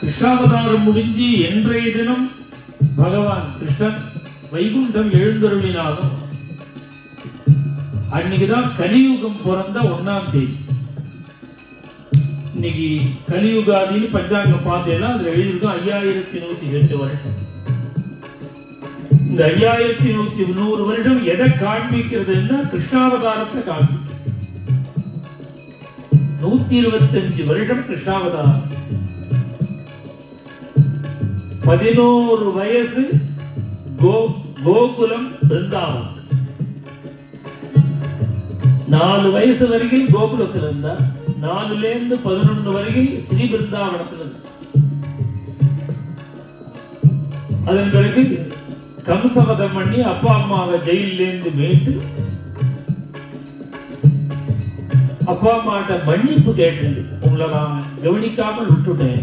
கிருஷ்ணாவதாரம் முடிஞ்சு என்றைய தினம் பகவான் கிருஷ்ணன் வைகுண்டம் எழுந்தருளினாலும் அன்னைக்குதான் கலியுகம் பிறந்த ஒண்ணாம் தேதி. இன்னைக்கு கலியுகாதின்னு பஞ்சாங்கம் பார்த்தேன்னா அதுல எழுதியிருக்கோம் ஐயாயிரத்தி நூத்தி எட்டு வருஷம். இந்த ஐயாயிரத்தி நூத்தி நூறு வருடம் எதை காண்பிக்கிறதுன்னா கிருஷ்ணாவதாரத்தை காண்பிக்கிறது நூத்தி இருபத்தி அஞ்சு வருஷம் கிருஷ்ணாவதாரம். பதினோரு வயசு கோகுலம் பிருந்தாவனம் நாலு வயசு வரைக்கும் கோகுலத்தில் இருந்தா நாலுல இருந்து பதினொன்று வரைக்கும் ஸ்ரீ பிருந்தாவனத்தில் இருந்தா. அதன் பிறகு கம்சவதம் பண்ணி அப்பா அம்மாவை ஜெயில இருந்து மீட்டு அப்பா அம்மாட்ட மன்னிப்பு கேட்டு உங்களை நான் கவனிக்காமல் விட்டுட்டேன்.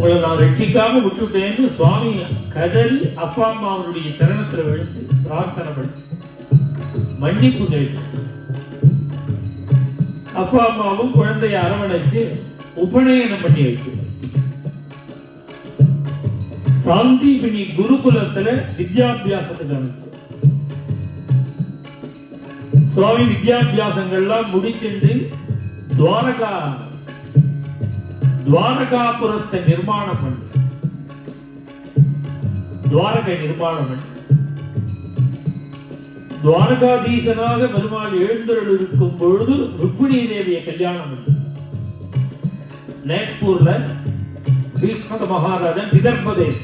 உங்களை நான் ரட்சிக்காம விட்டுட்டேன்னு சுவாமி கதறி அப்பா அம்மா அவருடைய சரணத்தில் விழுந்து பிரார்த்தனை பண்ணி மன்னிப்பு கேட்டு. அப்பா அம்மாவும் குழந்தைய அரவணைச்சு உபநயனம் பண்ணி வச்சு சாந்திபினி குருகுலத்துல வித்யாபியாசத்துக்கு அனுப்பிச்சு. சுவாமி வித்யாபியாசங்கள்லாம் முடிச்சுட்டு துவாரகா துவாரகாபுரத்தை நிர்மாணம் பண்ணு துவாரகை நிர்மாணம் பண்ணு துவாரகாதீசனாக பெருமாள் எழுந்தருள் இருக்கும் பொழுது ருக்மிணி தேவியை கல்யாணம் பண்ணு நேக்பூர்ல பீஷ்மத மகாராஜன் விதர்பதேஷ்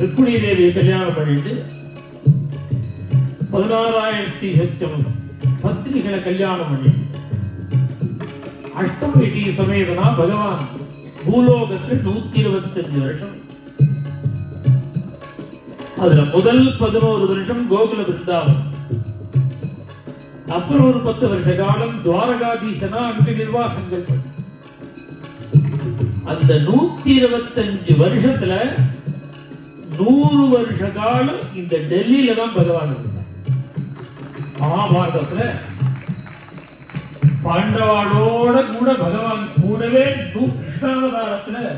ருக்மிணி தேவியை கல்யாணம் பண்ணிட்டு பதினாறாயிரத்தி லட்சம் பத்திரிகளை கல்யாணம் பண்ணிட்டு அஷ்டமிதி சமேதனா பகவான் பூலோகத்துக்கு நூத்தி இருபத்தஞ்சு வருஷம். அதுல முதல் பதினோரு வருஷம் கோகுல பிருந்தாவன் அப்புறம் ஒரு பத்து வருஷ காலம் துவாரகாதீசனா அங்கு நிர்வாகங்கள் அந்த நூத்தி இருபத்தஞ்சு வருஷத்துல நூறு வருஷ காலம் இந்த டெல்லியில தான் பகவான் மகாபாரதத்துல பாண்டவாளோட கூட பகவான் கூடவே நூ- கிருஷ்ணாவதாரத்துல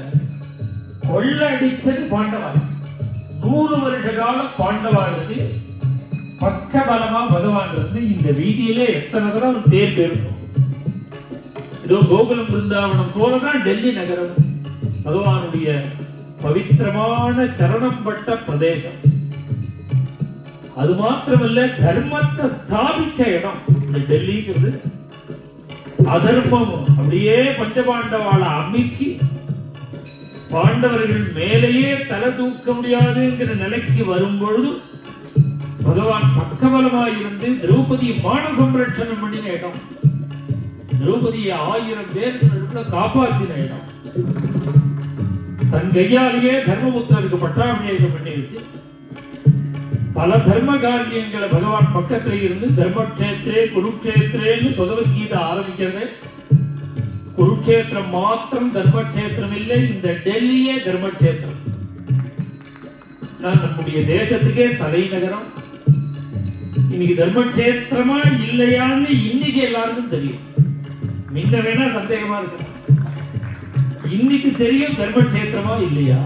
கொள்ளடிச்சது பாண்டவாள். நூறு வருஷ காலம் பாண்டவாளுக்கு பக்கபலமா பகவான் இருந்து இந்த வீதியிலே எத்தனை தடவை தேர் போயிருக்கும் இதோ கோகுலம் பிருந்தாவனம் போலதான் டெல்லி நகரம். பகவானுடைய பவித்திரமான சரணம் பட்ட பிரதேசம். அது மாத்திரமல்ல தர்மத்தை ஸ்தாபிச்ச இடம். இந்த டெல்லிங்கிறது அதர்மமும் அப்படியே பஞ்சபாண்டவாள அமைக்கி பாண்டவர்கள் மேலேயே தலை தூக்க முடியாதுங்கிற நிலைக்கு வரும்பொழுது பகவான் பக்கபலமாயிருந்து திரௌபதி மான சம்ரட்சணம் பண்ணின இடம். திரௌபதியை ஆயிரம் பேருக்கு காப்பாற்றின இடம். தன் கையாலேயே தர்மபுத்தருக்கு பட்டாபிஷேகம் பண்ணி வச்சு பல தர்ம காரியங்களை பகவான் பக்கத்துல இருந்து தர்மக்ஷேத்திரே குருக்ஷேத்திரேன்னு பகவத்கீதை ஆரம்பிக்கிறது. குருக்ஷேத்திரம் மாத்திரம் தர்மக்ஷேத்திரம் இல்லை இந்த டெல்லியே தர்மக்ஷேத்திரம். நான் நம்முடைய தேசத்துக்கே தலைநகரம். இன்னைக்கு தர்மக்ஷேத்திரமா இல்லையான்னு இன்னைக்கு எல்லாருக்கும் தெரியும். முன்ன வேணா சந்தேகமா இருக்கு. இன்னைக்கு தெரியும் தர்மக்ஷேத்திரமா இல்லையா?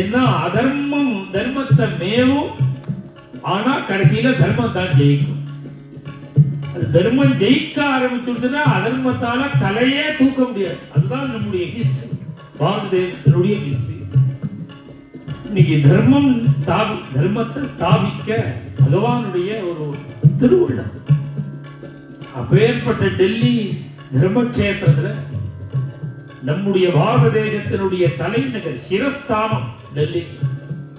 ஏன்னா அதர்மம் தர்மத்தை மேவும் ஆனா கடைசியில தர்மம் தான் ஜெயிக்கும். அது தர்மம் ஜெயிக்க ஆரம்பிச்சுட்டுனா அதர்மத்தால தலையே தூக்க முடியாது. அதுதான் நம்முடைய ஹிஸ்டரி பாரத தேசத்தினுடைய ஹிஸ்டரி இன்னைக்கு தர்மம் ஸ்தாபி தர்மத்தை ஸ்தாபிக்க பகவானுடைய ஒரு திருவிழா அப்பேற்பட்ட டெல்லி தர்மக்ஷேத்திரத்துல நம்முடைய பாரத தேசத்தினுடைய தலைநகர் சிரஸ்தானம் டெல்லி.